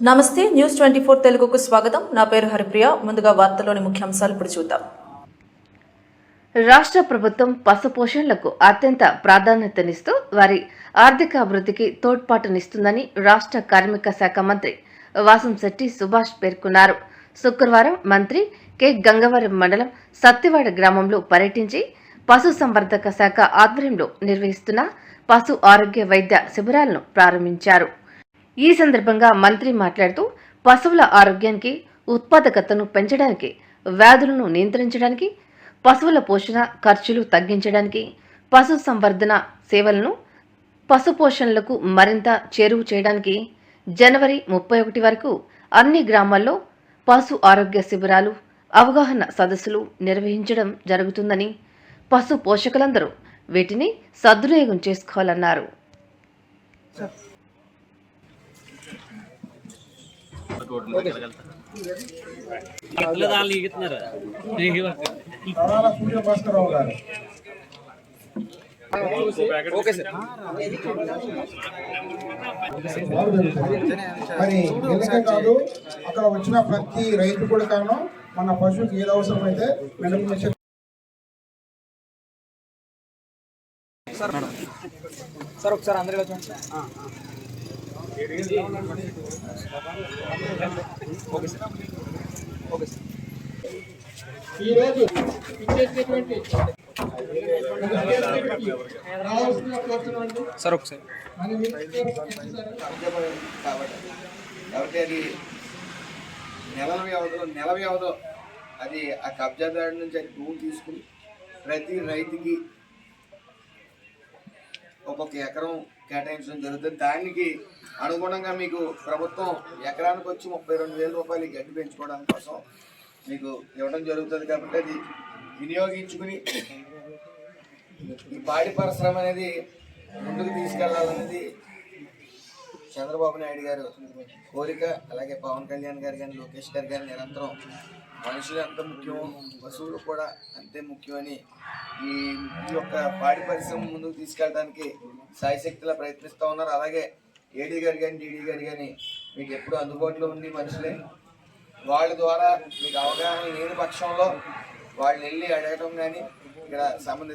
నమస్తే news twenty four తెలుగుకు స్వాగతం. నా పేరు హరిప్రియ. ముందుగా వార్తలోని ముఖ్యాంశాలు ఇప్పుడు చూద్దాం. రాష్ట్ర ప్రభుత్వం పశుపోషణలకు అత్యంత ప్రాధాన్యతనిస్తూ వారి ఆర్థిక అభివృద్ధికి తోడ్పాటునిస్తుందని రాష్ట్ర కార్మిక శాఖ మంత్రి వాసంశెట్టి సుభాష్ పేర్కొన్నారు. శుక్రవారం మంత్రి కె. గంగవరం మండలం సత్తివాడ గ్రామంలో పర్యటించి పశు సంవర్ధక శాఖ ఆధ్వర్యంలో నిర్వహిస్తున్న పశు ఆరోగ్య వైద్య శిబిరాలను ప్రారంభించారు. ఈ సందర్భంగా మంత్రి మాట్లాడుతూ పశువుల ఆరోగ్యానికి ఉత్పాదకతను పెంచడానికి వ్యాధులను నియంత్రించడానికి పశువుల పోషణ ఖర్చులు తగ్గించడానికి పశు సంవర్ధన సేవలను పశు పోషణలకు మరింత చేరువు చేయడానికి జనవరి ముప్పై ఒకటి వరకు అన్ని గ్రామాల్లో పశు ఆరోగ్య శిబిరాలు అవగాహన సదస్సులు నిర్వహించడం జరుగుతుందని పశు పోషకులందరూ వీటిని సద్వినియోగం చేసుకోవాలన్నారు. సూర్యభాస్కరరావు గారు. మరి ఎందుకే కాదు అక్కడ వచ్చిన ప్రతి రైతు కూడా కారణం మన పశువుకి ఏది అవసరమైతే మెడల్ మిషన్ సార్ ఒకసారి అందరిలో చూడండి. ఓకే సార్ ఒకసారి. కాబట్టి కాబట్టి అది నెలల వ్యవధిలో నెల వ్యవధిలో అది ఆ కబ్జాదారు నుంచి అది భూమి తీసుకుని ప్రతి రైతుకి ఒక్కొక్క ఎకరం కేటాయించడం జరుగుతుంది. దానికి అనుగుణంగా మీకు ప్రభుత్వం ఎకరానికి వచ్చి ముప్పై రెండు వేల రూపాయలు గడ్డి పెంచుకోవడం కోసం మీకు ఇవ్వడం జరుగుతుంది కాబట్టి అది వినియోగించుకుని ఈ పాడి పరిశ్రమ అనేది ముందుకు తీసుకెళ్ళాలనేది చంద్రబాబు నాయుడు గారు కోరిక అలాగే పవన్ కళ్యాణ్ గారు కానీ లోకేష్ గారు కానీ నిరంతరం మనుషులు ఎంత ముఖ్యం పశువులు కూడా అంతే ముఖ్యమని ఈ ఈ యొక్క పాడి పరిశ్రమ ముందుకు తీసుకెళ్ళడానికి సాయశక్తిలా ప్రయత్నిస్తూ ఉన్నారు. అలాగే ఏడీ గారు కానీ డీడీ గారు కానీ మీకు ఎప్పుడు అందుబాటులో ఉండి మనుషులే. వాళ్ళ ద్వారా మీకు అవగాహన లేని పక్షంలో వాళ్ళు వెళ్ళి అడగటం కానీ ఇక్కడ సంబంధిత